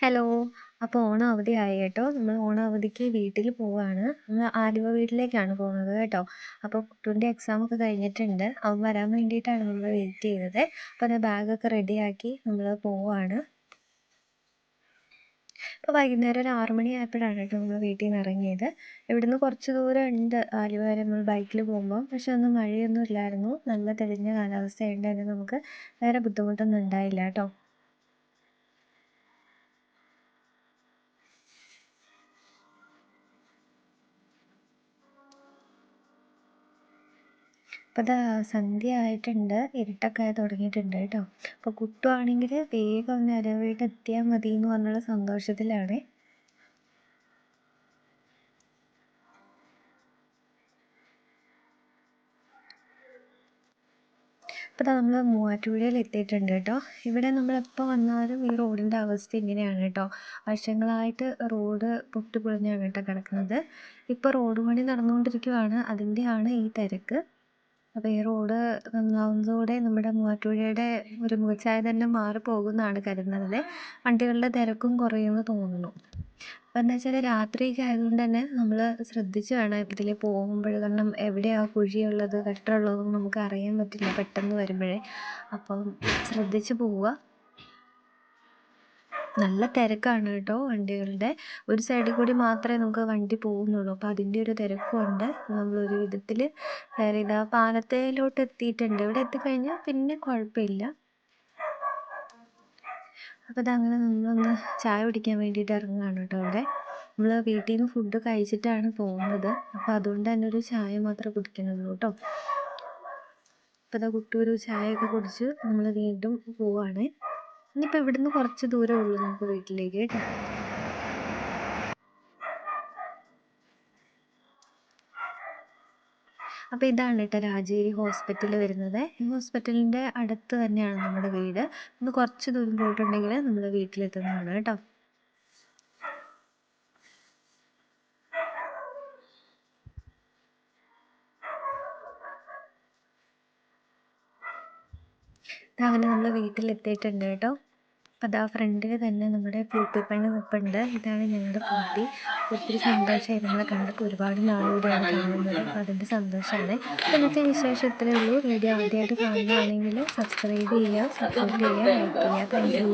Hello. അപ്പോൾ ഓണം ആയി കേട്ടോ. നമ്മൾ ഓണം അവധിക്ക് വീട്ടിൽ പോവാണ്. നമ്മൾ ആലുവ വീട്ടിലേക്കാണ് പോകുന്നത് കേട്ടോ. അപ്പോൾ കുട്ടൂന്റെ എക്സാം ഒക്കെ കഴിഞ്ഞിട്ടുണ്ട്. അവൻ വരാൻ വേണ്ടിയിട്ടാണ് നമ്മൾ വെയിറ്റ് ചെയ്തത്. അപ്പോൾ അത് ബാഗൊക്കെ റെഡിയാക്കി നമ്മൾ പോവാണ്. അപ്പോൾ വൈകുന്നേരം ഒരു ആറു മണി ആയപ്പോഴാണ് കേട്ടോ നമ്മൾ വീട്ടിൽ നിന്ന് ഇറങ്ങിയത്. ഇവിടുന്ന് കുറച്ച് ദൂരം ഉണ്ട് ആലുവ വരെ നമ്മൾ ബൈക്കിൽ പോകുമ്പോൾ പക്ഷെ ഒന്നും മഴയൊന്നും ഇല്ലായിരുന്നു. നല്ല തെളിഞ്ഞ കാലാവസ്ഥ ആയതുകൊണ്ട് തന്നെ നമുക്ക് വേറെ ബുദ്ധിമുട്ടൊന്നും ഉണ്ടായില്ല കേട്ടോ. അപ്പോൾ ദാ സന്ധ്യ ആയിട്ടുണ്ട് ഇരുട്ടൊക്കെ ആയി തുടങ്ങിയിട്ടുണ്ട് കേട്ടോ. അപ്പോൾ കുട്ടു ആണെങ്കിൽ വേഗം ഒന്ന് അരവീട്ട് എത്തിയാൽ മതി എന്ന് പറഞ്ഞുള്ള സന്തോഷത്തിലാണ്. അപ്പോൾ നമ്മൾ മൂവാറ്റുപുഴയിൽ എത്തിയിട്ടുണ്ട് കേട്ടോ. ഇവിടെ നമ്മൾ എപ്പോൾ വന്നാലും ഈ റോഡിന്റെ അവസ്ഥ ഇങ്ങനെയാണ് കേട്ടോ. വർഷങ്ങളായിട്ട് റോഡ് പൊട്ടിപ്പൊളിഞ്ഞാണ് കേട്ടോ കിടക്കുന്നത്. ഇപ്പോൾ റോഡ് പണി നടന്നുകൊണ്ടിരിക്കുകയാണ് അതിന്റെയാണ് ഈ തിരക്ക്. അപ്പോൾ ഈ റോഡ് നന്നാവുന്നതോടെ നമ്മുടെ മൂവാറ്റുപുഴയുടെ ഒരു മുഖച്ഛായ തന്നെ മാറിപ്പോകുമെന്നാണ് കരുതുന്നത്. വണ്ടികളുടെ തിരക്കും കുറയുമെന്ന് തോന്നുന്നു. അപ്പം എന്താ വെച്ചാൽ രാത്രിയൊക്കെ ആയതുകൊണ്ട് തന്നെ നമ്മൾ ശ്രദ്ധിച്ച് വേണം ഇതിൽ പോകുമ്പോൾ. കാരണം എവിടെയാണ് കുഴിയുള്ളത് ഗട്ടറുള്ളതെന്ന് നമുക്ക് അറിയാൻ പറ്റില്ല പെട്ടെന്ന് വരുമ്പോഴേ. അപ്പം ശ്രദ്ധിച്ച് പോവുക. നല്ല തിരക്കാണ് കേട്ടോ വണ്ടികളുടെ. ഒരു സൈഡിൽ കൂടി മാത്രമേ നമുക്ക് വണ്ടി പോകുന്നുള്ളൂ. അപ്പോൾ അതിന്റെ ഒരു തിരക്കുണ്ട് നമ്മളൊരു വിധത്തിൽ വേറെ ഇതാ പാലത്തേലോട്ട് എത്തിയിട്ടുണ്ട്. ഇവിടെ എത്തിക്കഴിഞ്ഞാൽ പിന്നെ കുഴപ്പമില്ല. അപ്പോൾ ഇതങ്ങനെ നമ്മളൊന്ന് ചായ കുടിക്കാൻ വേണ്ടിയിട്ട് ഇറങ്ങുകയാണ് കേട്ടോ അവിടെ നമ്മൾ വീട്ടിൽ നിന്ന് ഫുഡ് കഴിച്ചിട്ടാണ് പോകുന്നത്. അപ്പോൾ അതുകൊണ്ട് തന്നെ ഒരു ചായ മാത്രമേ കുടിക്കുന്നുള്ളൂ കേട്ടോ. അപ്പോൾ ഇതാ കുട്ടി ഒരു ചായയൊക്കെ കുടിച്ച് നമ്മൾ വീണ്ടും പോവാണ്. ഇനിയിപ്പോൾ ഇവിടുന്ന് കുറച്ച് ദൂരമേ ഉള്ളൂ നമുക്ക് വീട്ടിലേക്ക് കേട്ടോ. അപ്പോൾ ഇതാണ് കേട്ടോ രാജഗിരി ഹോസ്പിറ്റൽ വരുന്നത്. ഈ ഹോസ്പിറ്റലിന്റെ അടുത്ത് തന്നെയാണ് നമ്മുടെ വീട്. ഒന്ന് കുറച്ച് ദൂരം പോയിട്ടുണ്ടെങ്കിൽ നമ്മുടെ വീട്ടിലെത്തുന്നതാണ് കേട്ടോ. അങ്ങനെ നമ്മൾ വീട്ടിലെത്തിയിട്ടുണ്ട് കേട്ടോ. അപ്പോൾ ദാ ഫ്രണ്ടിൽ തന്നെ നമ്മുടെ പൂപ്പിപ്പണി നിൽപ്പുണ്ട് ഇതാണ് ഞങ്ങളുടെ പൂപ്പി ഒത്തിരി സന്തോഷമായി നമ്മളെ കണ്ടപ്പോൾ ഒരുപാട് നാളുകൂടെയാണ് കാണുന്നത്. അപ്പോൾ അതിന്റെ സന്തോഷമാണ് ഇന്നത്തെ വിശേഷം ഇത്രയേ ഉള്ളൂ. വീഡിയോ ആദ്യമായിട്ട് കാണുകയാണെങ്കിൽ സബ്സ്ക്രൈബ് ചെയ്യുക സപ്പോർട്ട് ചെയ്യുക ലൈക്ക് ചെയ്യുക താങ്ക് യു